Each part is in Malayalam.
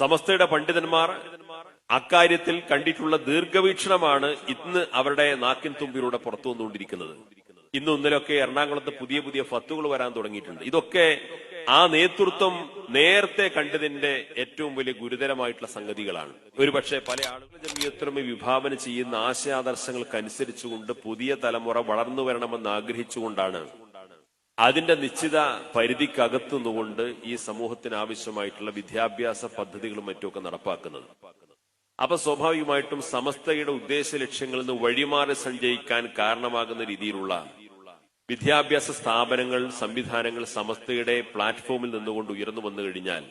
സമസ്തയുടെ പണ്ഡിതന്മാർ അക്കാര്യത്തിൽ കണ്ടിട്ടുള്ള ദീർഘവീക്ഷണമാണ് ഇന്ന് അവരുടെ നാക്കിൻ തുമ്പിലൂടെ പുറത്തു വന്നുകൊണ്ടിരിക്കുന്നത്. ഇന്ന് ഇന്നലൊക്കെ എറണാകുളത്ത് പുതിയ പുതിയ ഫത്തുകൾ വരാൻ തുടങ്ങിയിട്ടുണ്ട്. ഇതൊക്കെ ആ നേതൃത്വം നേരത്തെ കണ്ടതിന്റെ ഏറ്റവും വലിയ ഗുരുതരമായിട്ടുള്ള സംഗതികളാണ്. ഒരുപക്ഷെ പല ആളുകൾ ജമീയത്തുലമ വിഭാവന ചെയ്യുന്ന ആശയാദർശങ്ങൾക്കനുസരിച്ചുകൊണ്ട് പുതിയ തലമുറ വളർന്നു വരണമെന്ന് ആഗ്രഹിച്ചുകൊണ്ടാണ് അതിന്റെ നിശ്ചിത പരിധിക്കകത്തുനിന്നുകൊണ്ട് ഈ സമൂഹത്തിന് ആവശ്യമായിട്ടുള്ള വിദ്യാഭ്യാസ പദ്ധതികളും മറ്റുമൊക്കെ നടപ്പാക്കുന്നത്. അപ്പൊ സ്വാഭാവികമായിട്ടും സമസ്തയുടെ ഉദ്ദേശ ലക്ഷ്യങ്ങളിൽ നിന്ന് വഴിമാറി സഞ്ചയിക്കാൻ കാരണമാകുന്ന രീതിയിലുള്ള വിദ്യാഭ്യാസ സ്ഥാപനങ്ങൾ സംവിധാനങ്ങൾ സമസ്തയുടെ പ്ലാറ്റ്ഫോമിൽ നിന്നുകൊണ്ട് ഉയർന്നു വന്നു കഴിഞ്ഞാൽ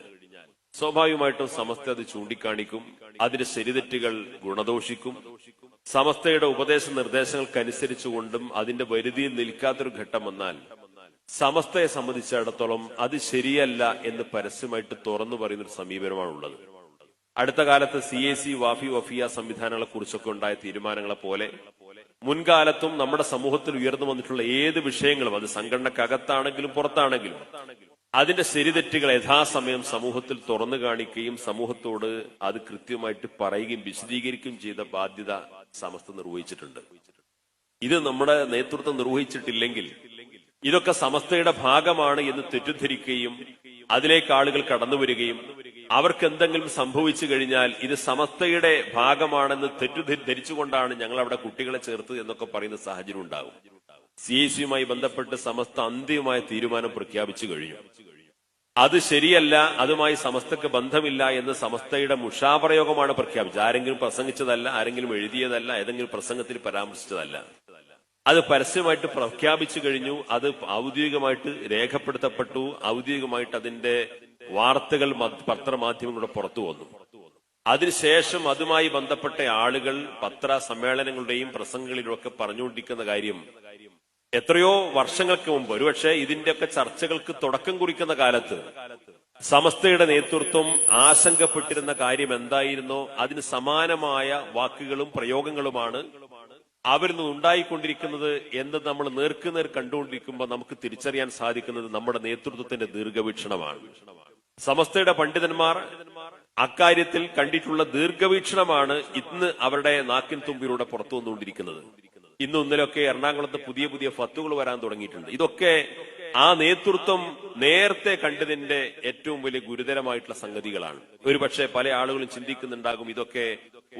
സ്വാഭാവികമായിട്ടും സമസ്ത അത് ചൂണ്ടിക്കാണിക്കും അതിന്റെ ശരിതെറ്റുകൾ ഗുണദോഷിക്കും. സമസ്തയുടെ ഉപദേശ നിർദ്ദേശങ്ങൾക്കനുസരിച്ചുകൊണ്ടും അതിന്റെ വരുതിയിൽ നിൽക്കാത്തൊരു ഘട്ടം വന്നാൽ സമസ്തയെ സംബന്ധിച്ചിടത്തോളം അത് ശരിയല്ല എന്ന് പരസ്യമായിട്ട് തുറന്നു പറയുന്ന ഒരു സമീപനമാണുള്ളത്. അടുത്ത കാലത്ത് C A C Wafy Wafiyya സംവിധാനങ്ങളെ കുറിച്ചൊക്കെ ഉണ്ടായ തീരുമാനങ്ങളെ പോലെ മുൻകാലത്തും നമ്മുടെ സമൂഹത്തിൽ ഉയർന്നു വന്നിട്ടുള്ള ഏത് വിഷയങ്ങളും അത് സംഘടനക്കകത്താണെങ്കിലും പുറത്താണെങ്കിലും അതിന്റെ ശരിതെറ്റുകൾ യഥാസമയം സമൂഹത്തിൽ തുറന്നു കാണിക്കുകയും സമൂഹത്തോട് അത് കൃത്യമായിട്ട് പറയുകയും വിശദീകരിക്കുകയും ചെയ്ത ബാധ്യത സമസ്ത നിർവഹിച്ചിട്ടുണ്ട്. ഇത് നമ്മുടെ നേതൃത്വം നിർവഹിച്ചിട്ടില്ലെങ്കിൽ ഇതൊക്കെ സമസ്തയുടെ ഭാഗമാണ് എന്ന് തെറ്റിദ്ധരിക്കുകയും അതിലേക്ക് ആളുകൾ കടന്നു വരികയും അവർക്ക് എന്തെങ്കിലും സംഭവിച്ചു കഴിഞ്ഞാൽ ഇത് സമസ്തയുടെ ഭാഗമാണെന്ന് തെറ്റിദ്ധരിച്ചുകൊണ്ടാണ് ഞങ്ങൾ അവിടെ കുട്ടികളെ ചേർത്ത് എന്നൊക്കെ പറയുന്ന സാഹചര്യം ഉണ്ടാകും. സി എസ് യുമായി ബന്ധപ്പെട്ട് സമസ്ത അന്തിമമായ തീരുമാനം പ്രഖ്യാപിച്ചു കഴിഞ്ഞു. അത് ശരിയല്ല അതുമായി സമസ്തക്ക് ബന്ധമില്ല എന്ന് സമസ്തയുടെ മുഷാപ്രയോഗമാണ് പ്രഖ്യാപിച്ചത്. ആരെങ്കിലും പ്രസംഗിച്ചതല്ല ആരെങ്കിലും എഴുതിയതല്ല ഏതെങ്കിലും പ്രസംഗത്തിൽ പരാമർശിച്ചതല്ല. അത് പരസ്യമായിട്ട് പ്രഖ്യാപിച്ചു കഴിഞ്ഞു അത് ഔദ്യോഗികമായിട്ട് രേഖപ്പെടുത്തപ്പെട്ടു ഔദ്യോഗികമായിട്ട് അതിന്റെ വാർത്തകൾ പത്രമാധ്യമങ്ങളുടെ പുറത്തു വന്നു. അതിനുശേഷം അതുമായി ബന്ധപ്പെട്ട ആളുകൾ പത്ര സമ്മേളനങ്ങളുടെയും പ്രസംഗങ്ങളിലും ഒക്കെ പറഞ്ഞുകൊണ്ടിരിക്കുന്ന കാര്യം എത്രയോ വർഷങ്ങൾക്ക് മുമ്പ് ഒരുപക്ഷെ ഇതിന്റെയൊക്കെ ചർച്ചകൾക്ക് തുടക്കം കുറിക്കുന്ന കാലത്ത് സമസ്തയുടെ നേതൃത്വം ആശങ്കപ്പെട്ടിരുന്ന കാര്യം എന്തായിരുന്നോ അതിന് സമാനമായ വാക്കുകളും പ്രയോഗങ്ങളുമാണ് അവരിൽ നിന്ന് ഉണ്ടായിക്കൊണ്ടിരിക്കുന്നത് എന്ന് നമ്മൾ നേർക്കുനേർ കണ്ടുകൊണ്ടിരിക്കുമ്പോൾ നമുക്ക് തിരിച്ചറിയാൻ സാധിക്കുന്നത് നമ്മുടെ നേതൃത്വത്തിന്റെ ദീർഘവീക്ഷണമാണ്. സമസ്തയുടെ പണ്ഡിതന്മാർ അക്കാര്യത്തിൽ കണ്ടിട്ടുള്ള ദീർഘവീക്ഷണമാണ് ഇന്ന് അവരുടെ നാക്കിൻ തുമ്പിലൂടെ പുറത്തു വന്നുകൊണ്ടിരിക്കുന്നത്. ഇന്നും ഇന്നലൊക്കെ എറണാകുളത്ത് പുതിയ പുതിയ ഫത്തുകൾ വരാൻ തുടങ്ങിയിട്ടുണ്ട്. ഇതൊക്കെ ആ നേതൃത്വം നേരത്തെ കണ്ടതിന്റെ ഏറ്റവും വലിയ ഗുരുതരമായിട്ടുള്ള സംഗതികളാണ്. ഒരുപക്ഷെ പല ആളുകളും ചിന്തിക്കുന്നുണ്ടാകും ഇതൊക്കെ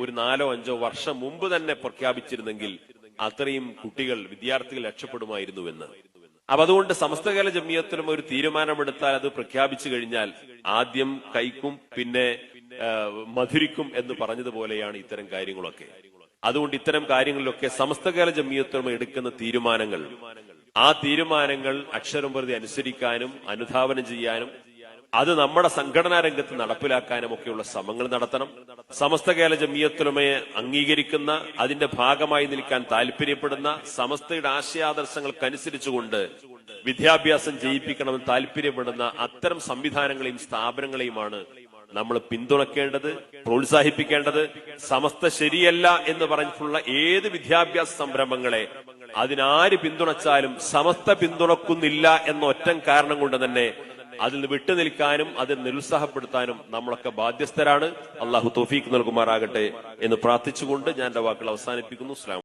ഒരു നാലോ അഞ്ചോ വർഷം മുമ്പ് തന്നെ പ്രഖ്യാപിച്ചിരുന്നെങ്കിൽ അത്രയും കുട്ടികൾ വിദ്യാർത്ഥികൾ രക്ഷപ്പെടുമായിരുന്നുവെന്ന്. അപ്പൊ അതുകൊണ്ട് സമസ്തകാല ജമിയത്തിലും ഒരു തീരുമാനമെടുത്താൽ അത് പ്രഖ്യാപിച്ചു കഴിഞ്ഞാൽ ആദ്യം കൈക്കും പിന്നെ മധുരിക്കും എന്ന് പറഞ്ഞതുപോലെയാണ് ഇത്തരം കാര്യങ്ങളൊക്കെ. അതുകൊണ്ട് ഇത്തരം കാര്യങ്ങളിലൊക്കെ സമസ്തകാല ജമിയത്തും എടുക്കുന്ന തീരുമാനങ്ങൾ ആ തീരുമാനങ്ങൾ അക്ഷരം പ്രതി അനുസരിക്കാനും അനുധാവനം ചെയ്യാനും അത് നമ്മുടെ സംഘടനാ രംഗത്ത് നടപ്പിലാക്കാനും ഒക്കെയുള്ള ശ്രമങ്ങൾ നടത്തണം. സമസ്ത കേരള ജമിയത്തുലമയെ അംഗീകരിക്കുന്ന അതിന്റെ ഭാഗമായി നിൽക്കാൻ താല്പര്യപ്പെടുന്ന സമസ്തയുടെ ആശയാദർശങ്ങൾക്കനുസരിച്ചുകൊണ്ട് വിദ്യാഭ്യാസം ചെയ്യിപ്പിക്കണമെന്ന് താല്പര്യപ്പെടുന്ന അത്തരം സംവിധാനങ്ങളെയും സ്ഥാപനങ്ങളെയുമാണ് നമ്മൾ പിന്തുണക്കേണ്ടത് പ്രോത്സാഹിപ്പിക്കേണ്ടത്. സമസ്ത ശരിയല്ല എന്ന് പറഞ്ഞിട്ടുള്ള ഏത് വിദ്യാഭ്യാസ സംരംഭങ്ങളെ അതിനാര് പിന്തുണച്ചാലും സമസ്ത പിന്തുണക്കുന്നില്ല എന്ന ഒറ്റം കാരണം കൊണ്ട് തന്നെ അതിൽ നിന്ന് വിട്ടു നിൽക്കാനും അത് നിരുത്സാഹപ്പെടുത്താനും നമ്മളൊക്കെ ബാധ്യസ്ഥരാണ്. അള്ളാഹു തോഫീക്ക് നൽകുമാറാകട്ടെ എന്ന് പ്രാർത്ഥിച്ചുകൊണ്ട് ഞാൻ എന്റെ വാക്കുകൾ അവസാനിപ്പിക്കുന്നു. സ്ലാം